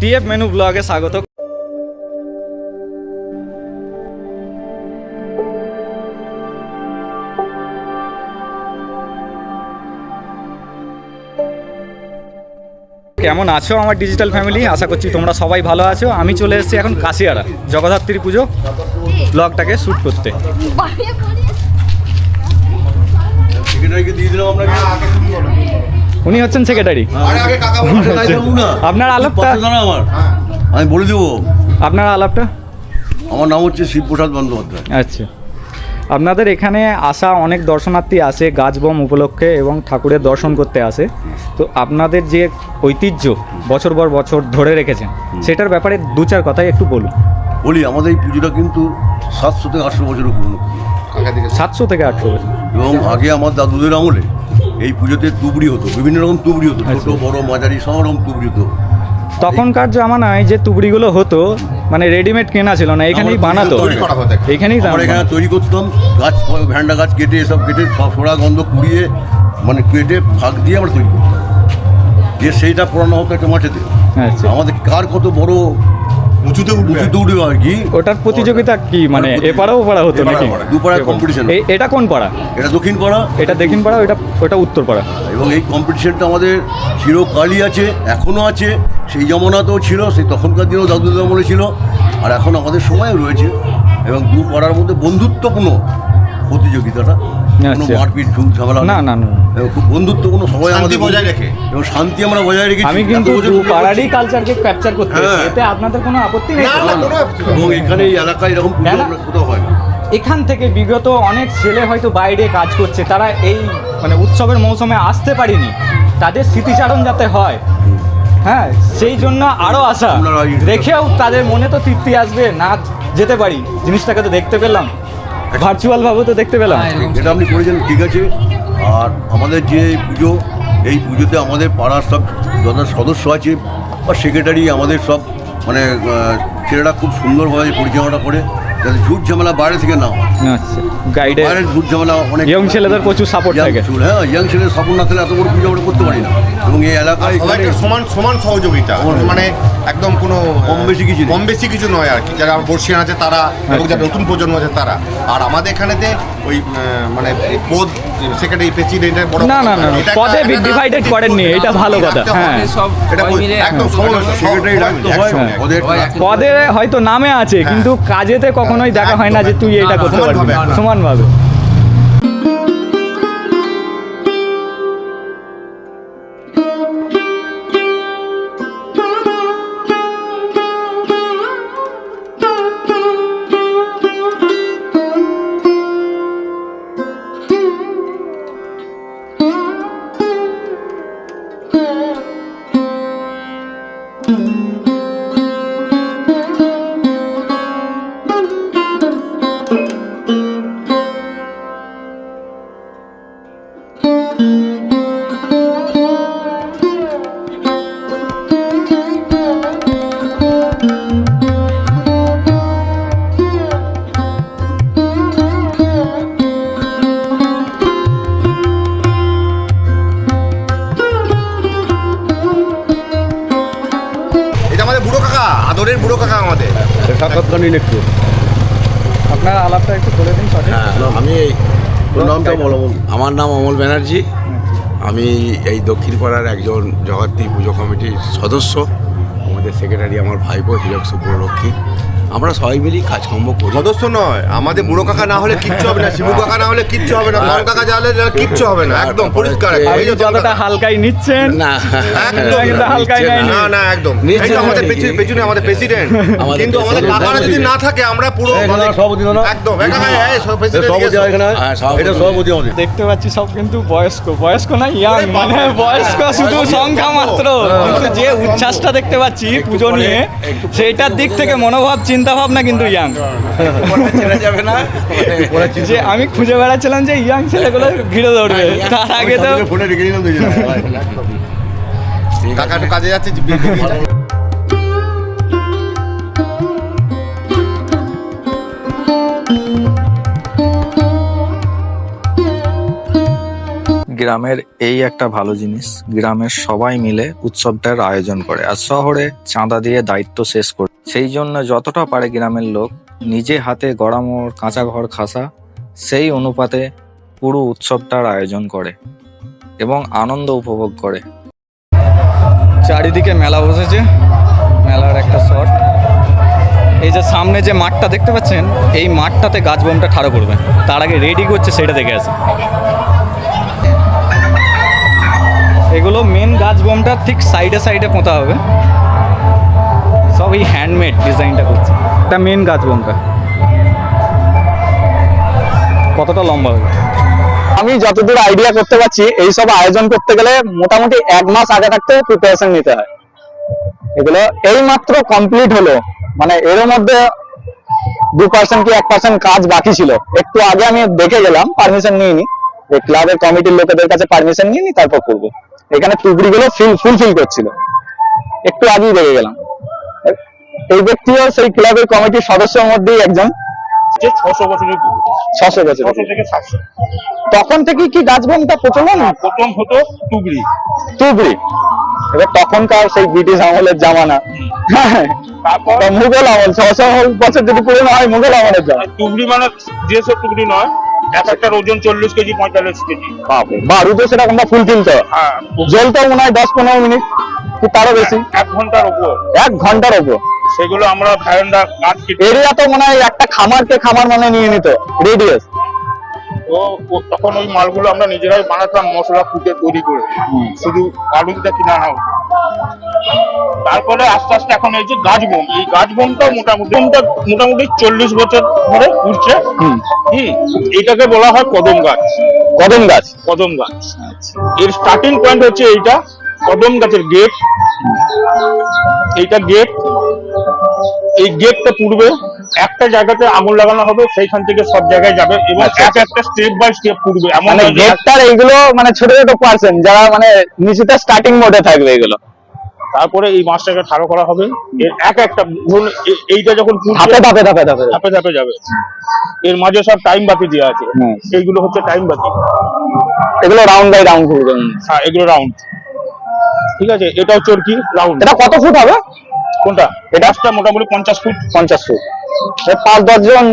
TF menu ব্লগে স্বাগত। কেমন আছো আমার ডিজিটাল ফ্যামিলি? আশা করছি তোমরা সবাই ভালো আছো। আমি চলে এসেছি এখন কাশিয়ারা জগদ্ধাত্রী পুজো ব্লগটাকে শ্যুট করতে। দিয়ে দিলাম আপনাকে। উনি হচ্ছেন সেক্রেটারি আপনার আলাপটা আমার? আমি বলে দেবো। আপনার আলাপটা? আমার নাম হচ্ছে শিবপ্রসাদ বন্দ্যোপাধ্যায়। আচ্ছা। আপনাদের এখানে আসা অনেক দর্শনার্থী আসে গাছবম উপলক্ষে এবং ঠাকুরের দর্শন করতে আসে। তো আপনাদের যে ঐতিহ্য বছর পর বছর ধরে রেখেছেন সেটার ব্যাপারে দু চার কথাই একটু বলুন। বলি আমাদের এই পুজোটা কিন্তু সাতশো থেকে আটশো বছরের পুরনো সাতশো থেকে আটশো বছর। এবং আগে আমার দাদুদের আমলে এই পুজোতে তুবড়ি হতো বিভিন্ন রকম তুবড়ি হতো ছোট আচ্ছা। বড় মাঝারি সব রকম তুবড়ি হতো। তখনকার জামানায় যে তুবড়িগুলো হতো মানে রেডিমেড কেনা ছিল না এখানেই বানাতো। এখানেই আমরা এখানে তৈরি করতাম গাছ ভ্যান্ডা গাছ কেটে এসব কেটে সব সোড়া গন্ধ কুড়িয়ে মানে কেটে ফাঁক দিয়ে আমরা তৈরি করতাম। যে সেইটা পড়ানো হতো একটা মাঠেতে আচ্ছা। আমাদের কার কত বড় উঁচুতে উঁচুতে উঠবে আর কি? ওটার প্রতিযোগিতা কি? মানে এপাড়াও পাড়া হতো নাকি? competition। এ- এটা কোন পাড়া? এটা দক্ষিণ পাড়া। এটা দক্ষিণ পাড়া ওটা ওটা উত্তর পাড়া। এবং এই কম্পিটিশনটা আমাদের চিরকালই আছে এখনও আছে। সেই জমানাতেও ছিল সেই তখনকার দিনেও দাদুদের আমলে ছিল। আর এখন আমাদের সময়ও রয়েছে। এবং দু পাড়ার মধ্যে বন্ধুত্বপূর্ণ প্রতিযোগিতাটা কোনো আচ্ছা। মারপিট ঝুঁক ঝামেলা না না না। এবং খুব বন্ধুত্বপূর্ণ সবাই আমাদের বজায় রেখে। এবং শান্তি আমরা বজায় রেখেছি। আমি কিন্তু পাড়ারই কালচারকে ক্যাপচার করতে হ্যাঁ। এতে আপনাদের কোনো আপত্তি নেই? না, তো? না, কোনো আপত্তি নেই। এবং এখানে এই এলাকায় এরকম পুজো কেন? আমরা কোথাও হয় না। এখান থেকে বিগত অনেক ছেলে হয়তো বাইরে কাজ করছে। তারা এই মানে উৎসবের মৌসুমে আসতে পারেনি। তাদের স্মৃতিচারণ যাতে হয়। হ্যাঁ সেই জন্য আরও আশা। দেখেও তাদের মনে তো তৃপ্তি আসবে। না যেতে পারি। জিনিসটাকে তো দেখতে পেলাম। ভার্চুয়াল ভাবে তো দেখতে পেলাম। যেটা আপনি করেছেন ঠিক আছে। আর আমাদের যে এই পুজো এই পুজোতে আমাদের পাড়ার সব যত সদস্য আছে বা সেক্রেটারি আমাদের সব মানে ছেলেরা খুব সুন্দরভাবে পরিচালনা করে। যাতে ঝুট ঝামেলা বাইরে থেকে না হয় আচ্ছা গাইডে বাইরের ঝুট ঝামেলা অনেক ইয়ং ছেলেদের প্রচুর সাপোর্ট থাকে। হ্যাঁ ইয়াং ছেলের সাপোর্ট না থাকলে এত বড় পুজো আমরা করতে পারি না। এবং এই এলাকায় সবাই সমান সমান সহযোগিতা। মানে একদম কোনো কম বেশি কিছু কম বেশি কিছু নয় আর কি। যারা বর্ষিয়ান আছে তারা এবং যারা নতুন প্রজন্ম আছে তারা। আর আমাদের এখানেতে ওই মানে পদ সেক্রেটারি প্রেসিডেন্টের বড় না, না, না, পদে divided করেননি, এটা ভালো কথা, হ্যাঁ। সব একদম সেক্রেটারি রাখতে হয় পদে হয়তো নামে আছে কিন্তু কাজেতে কখনোই দেখা হয় না যে তুই এটা করতে পারবি সমানভাবে, আমার নাম অমল ব্যানার্জি। আমি এই দক্ষিণ পাড়ার একজন জগত্রী পুজো কমিটির সদস্য। আমাদের সেক্রেটারি আমার ভাইপো, হীরক সুব্ররক্ষী আমরা সবাই মিলেই কাজকর্ম করি। সদস্য নয় আমাদের বুড়ো কাকা না হলে কিচ্ছু হবে না শিবু কাকা না হলে কিচ্ছু হবে না মন কাকা জানলে কিচ্ছু হবে না একদম। পরিষ্কার এই যে যতটা হালকাই নিচ্ছেন না। একদম। হালকাই না। না একদম। নিশ্চয়ই এই যে আমাদের পেছনে পেছনে আমাদের প্রেসিডেন্ট। কিন্তু আমাদের কাকারা যদি না থাকে আমরা পুরো সভাপতি না? একদম। হ্যাঁ, দেখতে পাচ্ছি সব কিন্তু বয়স্ক বয়স্ক না ইয়াং মানে বয়স্ক শুধু সংখ্যা মাত্র। কিন্তু যে উচ্ছ্বাসটা দেখতে পাচ্ছি পুজো নিয়ে সেইটার দিক থেকে মনোভাব চিন্তা ভাবনা কিন্তু ইয়াং। যাবে না? যে আমি খুঁজে বেড়াচ্ছিলাম যে ইয়াং ছেলেগুলো ঘিরে ধরবে হ্যাঁ, তার আগে তো ফোনে রেখে নিলাম কাকা একটু কাজে যাচ্ছে গ্রামের এই একটা ভালো জিনিস গ্রামের সবাই মিলে উৎসবটার আয়োজন করে আর শহরে চাঁদা দিয়ে দায়িত্ব শেষ করে। সেই জন্য যতটা পারে গ্রামের লোক নিজে হাতে গড়ামোড় কাঁচা ঘর খাসা, সেই অনুপাতে পুরো উৎসবটার আয়োজন করে এবং আনন্দ উপভোগ করে। চারিদিকে মেলা বসেছে, মেলার একটা শট। এই যে সামনে যে মাঠটা দেখতে পাচ্ছেন, এই মাঠটাতে গাছ বোমটা ঠাড়ো করবে। তার আগে রেডি করছে সেটা দেখে আছে এগুলো মেন গাছ বোমটা ঠিক সাইডে সাইডে পোঁতা হবে। সব এই হ্যান্ডমেড ডিজাইনটা করছে। এটা মেন গাছ বোমটা কতটা লম্বা হবে? আমি যতদূর আইডিয়া করতে পারছি এই সব আয়োজন করতে গেলে মোটামুটি এক মাস আগে থাকতে প্রিপারেশন নিতে হয়। এগুলো এই মাত্র কমপ্লিট হলো। মানে এর মধ্যে দু পার্সেন্ট কি এক পার্সেন্ট কাজ বাকি ছিল। একটু আগে আমি দেখে গেলাম পারমিশন নিইনি। যে ক্লাবের কমিটির লোকেদের কাছে পারমিশন নিয়ে নি তারপর করব। এখানে টুকরি গুলো ফিল ফুলফিল করছিল। একটু আগেই দেখে গেলাম। এই ব্যক্তিও সেই ক্লাবের কমিটির সদস্যের মধ্যেই একজন। যে ছশো বছরের ছশো বছর ছশো থেকে সাতশো। তখন থেকে কি প্রচলন? প্রথম হতো টুগরি তুবড়ি। এবার তখনকার সেই ব্রিটিশ আমলের জামানা। তারপর? মুঘল আমল ছশো বছর যদি পুরনো হয় মুঘল আমলের জামানা। টুগরি মানে যেসব টুগরি নয় এক একটার ওজন চল্লিশ কেজি পঁয়তাল্লিশ কেজি। বারুদে ফুল কিনতে হয়। হ্যাঁ জ্বলতো মনে হয় দশ পনেরো মিনিট তারও বেশি। এক ঘণ্টার ওপর। এক ঘণ্টার ওপর। সেগুলো আমরা ভাইন্ডা কাঠ এরিয়া তো মনে হয় একটা খামারকে খামার মানে নিয়ে নিত রেডিয়াস ও তখন ওই মালগুলো আমরা নিজেরাই বানাতাম মশলা ফুটে তৈরি করে। শুধু আলুটা কিনা না। তারপরে আস্তে আস্তে এখন এই যে গাছ বোম এই গাছ বোমটাও মোটামুটি মোটামুটি চল্লিশ বছর ধরে উঠছে হুম। হুম। এটাকে বলা হয় কদম গাছ। কদম গাছ? কদম গাছ। এর স্টার্টিং পয়েন্ট হচ্ছে এইটা কদম গাছের গেট এইটা গেট এই গেটটা পূর্বে একটা জায়গাতে আগুন লাগানো হবে সেইখান থেকে সব জায়গায় যাবে এবং এক একটা স্টেপ বাই স্টেপ পূর্বে মানে গেটটার এইগুলো মানে ছোট ছোট পার্সেন্ট যারা মানে নিচেতে স্টার্টিং মোডে থাকবে এগুলো। তারপরে এই মাছটাকে ঠাড়ো করা হবে এর এক একটা ধরুন এইটা যখন ধাপে ধাপে ধাপে ধাপে ধাপে। ধাপে যাবে। এর মাঝে সব টাইম বাকি দেওয়া আছে। এইগুলো হচ্ছে টাইম বাকি। এগুলো রাউন্ড বাই রাউন্ড হ্যাঁ এগুলো রাউন্ড ঠিক আছে এটাও চরকি রাউন্ড এটা কত ফুট হবে? কোনটা? এটা মোটামুটি পঞ্চাশ ফুট। পঞ্চাশ ফুট। পাঁচ দশ জন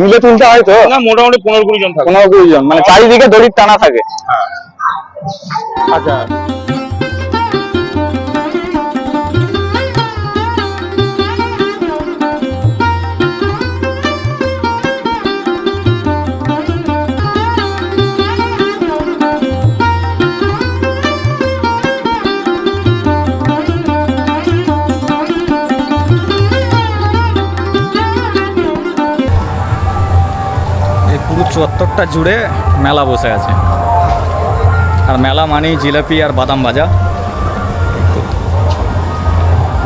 মিলে তুলতে হয় তো? না মোটামুটি পনেরো কুড়ি জন থাকে। পনেরো কুড়ি জন। মানে চারিদিকে দড়ির টানা থাকে। আচ্ছা। চত্বরটা জুড়ে মেলা বসে আছে। আর মেলা মানেই জিলাপি আর বাদাম ভাজা।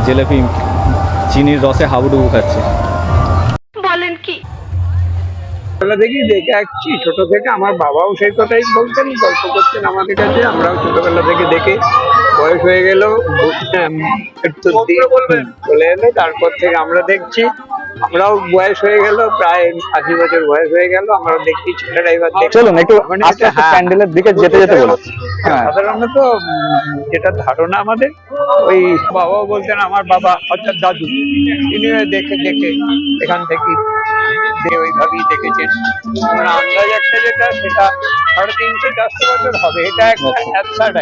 জিলাপি চিনির রসে হাবুডুবু খাচ্ছে। বলেন কি? থেকেই দেখে আসছি। ছোট থেকে আমার বাবাও সেই কথাই বলতেন গল্প করতেন আমাদের কাছে আমরাও ছোটবেলা থেকে দেখে বয়স হয়ে গেল। চলে এলো তারপর থেকে আমরা দেখছি। আমরাও বয়স হয়ে গেল প্রায় আশি বছর বয়স হয়ে গেল আমরা দেখছি ছেলেরা এবার চলুন একটু মানে আস্তে আস্তে হ্যাঁ। প্যান্ডেলের দিকে যেতে যেতে বলুন। হ্যাঁ। সাধারণত যেটা ধারণা আমাদের ওই বাবাও বলতেন আমার বাবা অর্থাৎ দাদু। তিনি দেখে দেখে এখান থেকে ওইভাবেই দেখেছেন। আমরা আন্দাজ একটা যেটা সেটা সাড়ে তিনশো চারশো বছর হবে। এটা একটা অ্যাবসার্ড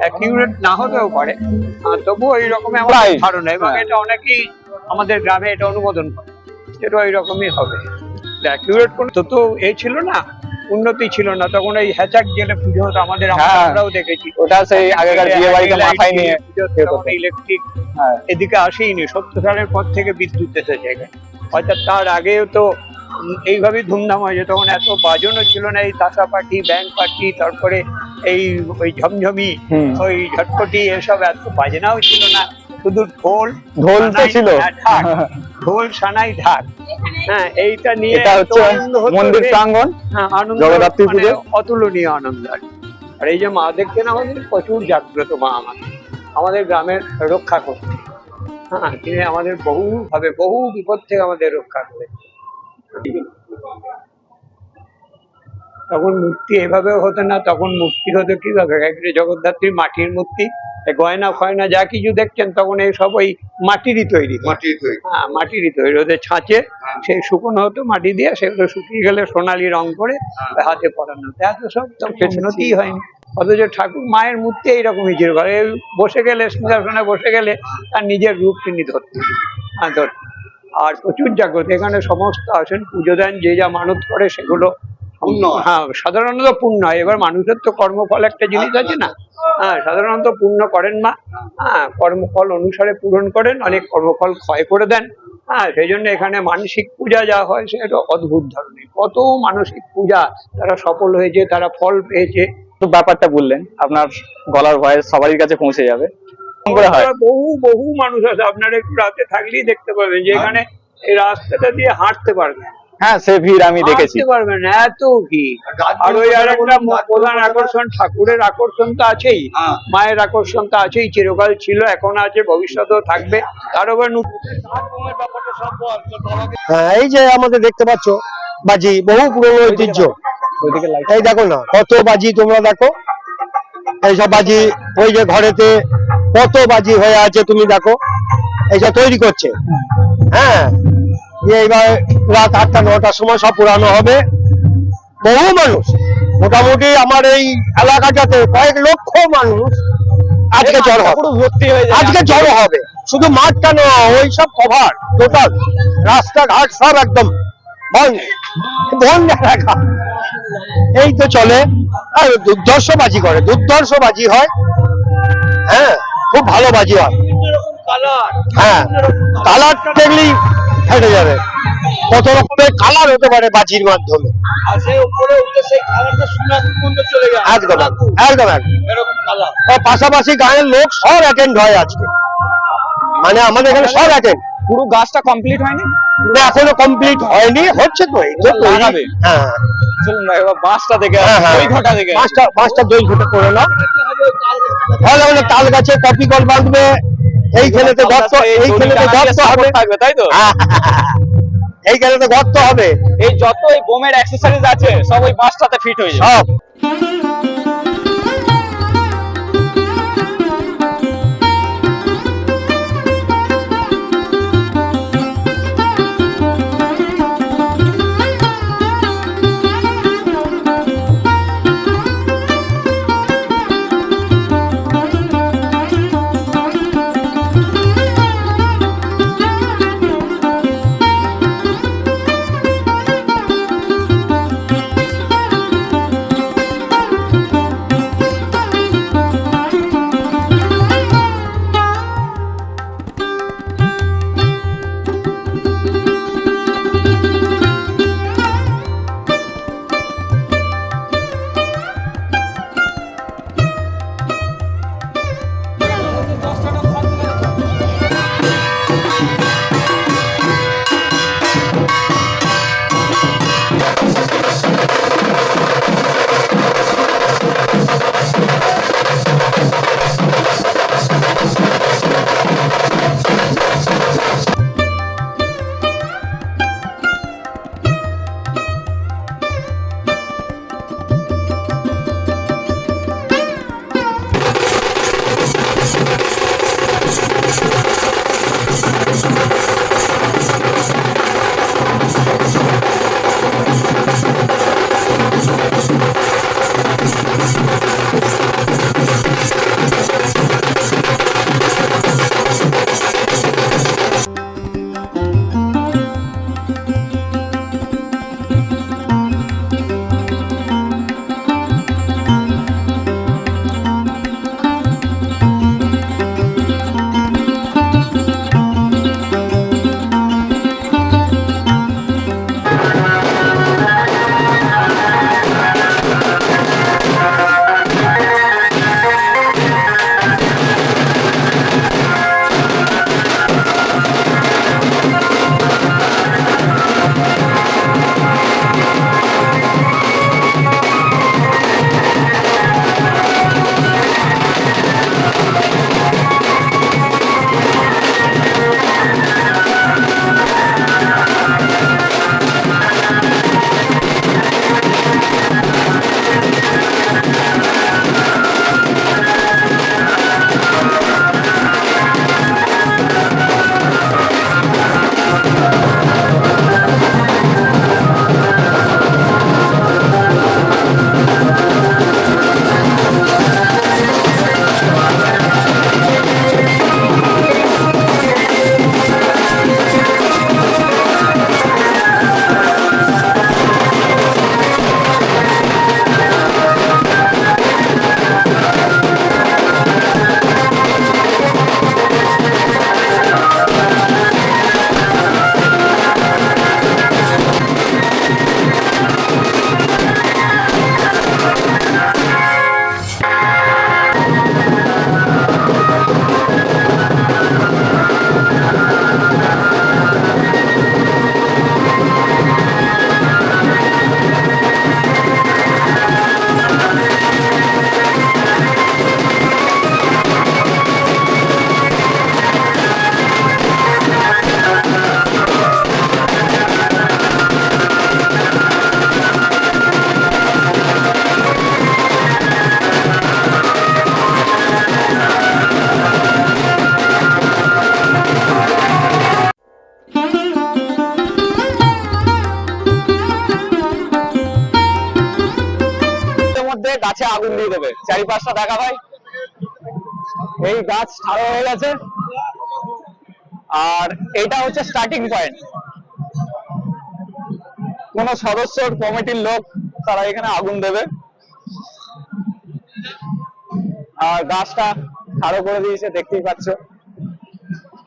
অ্যাকিউরেট না হতেও পারে। তবুও ওই রকমের আমার ধারণা এবং হ্যাঁ। এটা অনেকেই আমাদের গ্রামে এটা অনুমোদন করে। এটা ওই রকমই হবে অ্যাকিউরেট কোনো তো এ ছিল না উন্নতি ছিল না। তখন এই হ্যাচাক জেলে পুজো হতো আমাদের হ্যাঁ। আমরাও দেখেছি। ওটা সেই আগেকার বিয়ে বাড়িতে মাথায় নিয়ে ইলেকট্রিক হ্যাঁ। এদিকে আসেইনি সত্তর সালের পর থেকে বিদ্যুৎ এসেছে এখানে। অর্থাৎ তার আগেও তো উম, এইভাবেই ধুমধাম হয়েছে তখন এত বাজনও ছিল না এই তাসা পার্টি ব্যাংক পার্টি তারপরে এই ওই ঝমঝমি ওই ঝটপটি এসব এত বাজনাও ছিল না। শুধু ঢোল ঢোল তো ছিল। হ্যাঁ, ঢোল সানাই ঢাক। হ্যাঁ এইটা নিয়ে এটা হচ্ছে মন্দির প্রাঙ্গণ হ্যাঁ, আনন্দ জগদ্ধাত্রী মানে পুজো। অতুলনীয় আনন্দ। আর এই যে মা দেখছেন আমাদের প্রচুর জাগ্রত মা আমাদের। আমাদের গ্রামের রক্ষা করতে। হ্যাঁ তিনি আমাদের বহু ভাবে বহু বিপদ থেকে আমাদের রক্ষা করে তখন মূর্তি এভাবেও হতো না তখন মূর্তি হতো কীভাবে? একটা জগদ্ধাত্রী মাটির মূর্তি গয়না ফয়না যা কিছু দেখছেন তখন এই সব ওই মাটিরই তৈরি। মাটির তৈরি। হ্যাঁ মাটিরই তৈরি। ওদের ছাঁচে সেই শুকনো হতো মাটি দিয়ে সেগুলো শুকিয়ে গেলে সোনালি রং করে হাতে পরানো হতো। এত সব তো উন্নতিই হয়নি। অথচ ঠাকুর মায়ের মূর্তি এইরকমই ছিল। ঘরে বসে গেলে সিংহাসনে বসে গেলে তার নিজের রূপ তিনি ধরতেন। হ্যাঁ ধরতেন। আর প্রচুর জাগ্রত। এখানে সমস্ত আসেন পুজো দেন যে যা মানত করে সেগুলো পূর্ণ হয়। হ্যাঁ সাধারণত পূর্ণ হয় এবার মানুষের তো কর্মফল একটা জিনিস আছে না। হ্যাঁ সাধারণত পূর্ণ করেন মা। হ্যাঁ কর্মফল অনুসারে পূরণ করেন অনেক কর্মফল ক্ষয় করে দেন। হ্যাঁ সেই জন্য এখানে মানসিক পূজা যা হয় সেটা অদ্ভুত ধরনের। কত মানসিক পূজা তারা সফল হয়েছে তারা ফল পেয়েছে। তো ব্যাপারটা বললেন আপনার গলার ভয়েস সবারই কাছে পৌঁছে যাবে। হয়। বহু বহু মানুষ আছে। আপনারা একটু রাতে থাকলেই দেখতে পাবেন যে এখানে এই রাস্তাটা দিয়ে হাঁটতে পারবেন হ্যাঁ সে ভিড় আমি দেখেছি। হাঁটতে পারবেন এত কি আর ওই আর একটা প্রধান আকর্ষণ ঠাকুরের আকর্ষণ তো আছেই মায়ের আকর্ষণ তো আছেই চিরকাল ছিল এখন আছে ভবিষ্যতেও থাকবে। তার উপর হ্যাঁ এই যে আমাদের দেখতে পাচ্ছ বাজি বহু পুরনো ঐতিহ্য। ওইদিকে এই দেখো না কত বাজি তোমরা দেখো। এইসব বাজি ওই যে ঘরেতে কত বাজি হয়ে আছে তুমি দেখো। এইসব তৈরি করছে। হ্যাঁ এবার রাত আটটা নটার সময় সব পুরানো হবে। বহু মানুষ। মোটামুটি আমার এই এলাকাটাতে কয়েক লক্ষ মানুষ আজকে জড়ো হবে। আজকে জড়ো হবে। শুধু মাঠটা নয় ওই সব কভার টোটাল রাস্তাঘাট সব একদম বন্ধ। বন্ধ এলাকা। এই তো চলে। আর দুর্ধর্ষ বাজি করে। দুর্ধর্ষ বাজি হয়। হ্যাঁ খুব ভালো বাজি হয়। হ্যাঁ কালার দেখলেই ফেটে যাবে। কত রকমের কালার হতে পারে বাজির মাধ্যমে। একদম একদম একদম পাশাপাশি গায়ের লোক সব অ্যাটেন্ড হয় আজকে। মানে আমাদের এখানে সব অ্যাটেন্ড পুরো গাছটা কমপ্লিট হয়নি? না এখনও কমপ্লিট হয়নি হচ্ছে তো এই লাগাবে। হ্যাঁ। চলুন না এবার বাসটা দেখে হ্যাঁ হ্যাঁ। ঘটা দেখে পাঁচটা পাঁচটা দই ঘটা করে না ভালো ভালো তাল গাছে কপি কল বাঁধবে। এইখানেতে গর্ত এইখানেতে গর্ত হবে। থাকবে তাই তো? এই খেলেতে গর্ত হবে। এই যত এই বোমের অ্যাক্সেসরিজ আছে সব ওই বাসটাতে ফিট হয়ে যাবে। সব। চারিপাশটা দেখা ভাই এই গাছ ঠাড়ো হয়ে গেছে। আর এটা হচ্ছে স্টার্টিং পয়েন্ট কোন সদস্য কমিটির লোক তারা এখানে আগুন দেবে। আর গাছটা খাড়ো করে দিয়েছে, দেখতেই পাচ্ছ।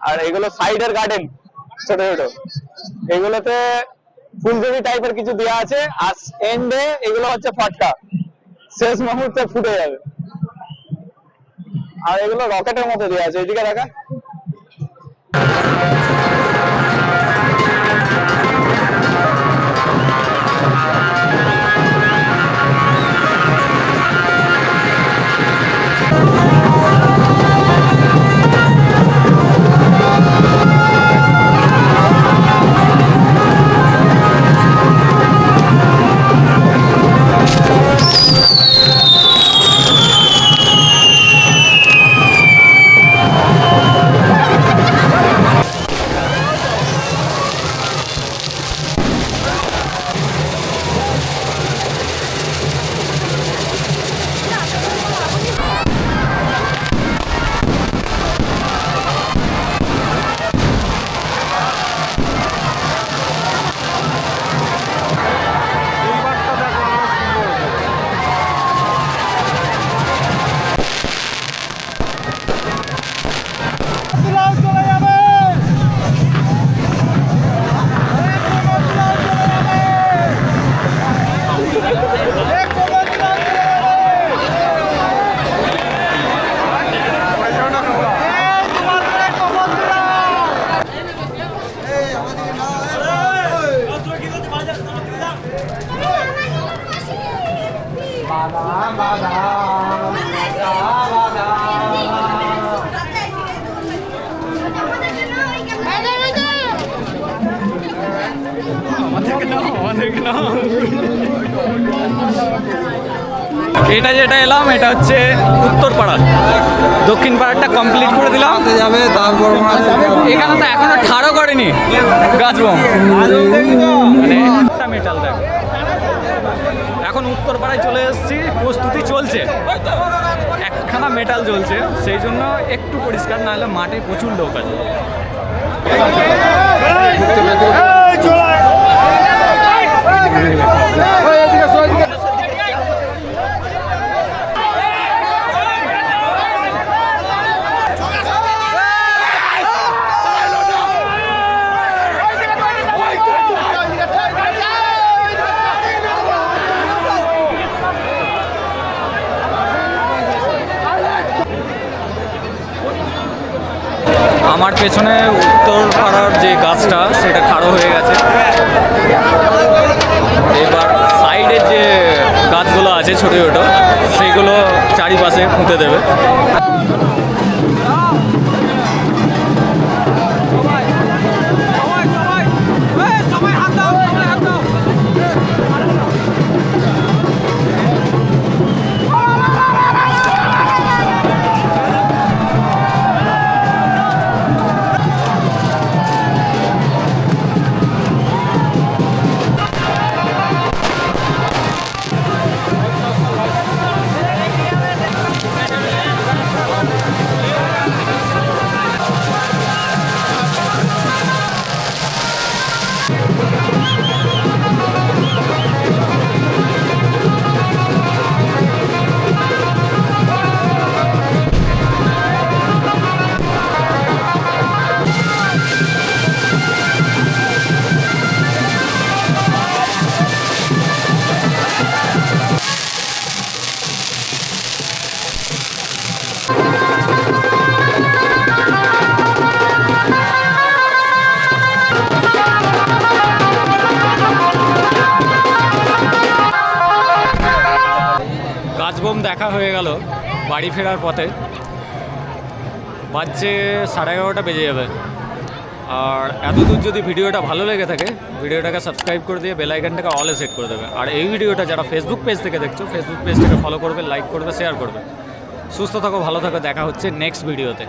আর এগুলো সাইডের গার্ডেন ছোট ছোট। এগুলোতে ফুলজুরি টাইপের কিছু দেওয়া আছে। আর এন্ডে এগুলো হচ্ছে ফটকা। শেষ মুহূর্তে ফুটে যাবে। আর এগুলো রকেটের মতো দেওয়া আছে। এদিকে দেখা। এটা যেটা এলাম, এটা হচ্ছে উত্তরপাড়া। দক্ষিণ পাড়াটা কমপ্লিট করে দিলাম। যাবে তারপর এখানে তো এখনও ঠাড়ো করেনি গাছ বম মানে মেটাল দেখ। এখন উত্তরপাড়ায় চলে এসেছি, প্রস্তুতি চলছে। একখানা মেটাল জ্বলছে, সেই জন্য একটু পরিষ্কার না হলে মাঠে প্রচুর লোক আছে। আমার পেছনে উত্তর পাড়ার যে গাছটা সেটা খাড়ো হয়ে গেছে। এবার সাইডে যে গাছগুলো আছে ছোটো ছোটো সেগুলো চারিপাশে পুঁতে দেবে। দেখা হয়ে গেল বাড়ি ফেরার পথে। বাজছে সাড়ে এগারোটা বেজে যাবে। আর এতদূর যদি ভিডিওটা ভালো লেগে থাকে, ভিডিওটাকে সাবস্ক্রাইব করে দিয়ে বেলাইকানটাকে অলে সেট করে দেবে। আর এই ভিডিওটা যারা ফেসবুক পেজ থেকে দেখছ ফেসবুক পেজটাকে ফলো করবে লাইক করবে শেয়ার করবে। সুস্থ থাকো, ভালো থাকো, দেখা হচ্ছে নেক্সট ভিডিওতে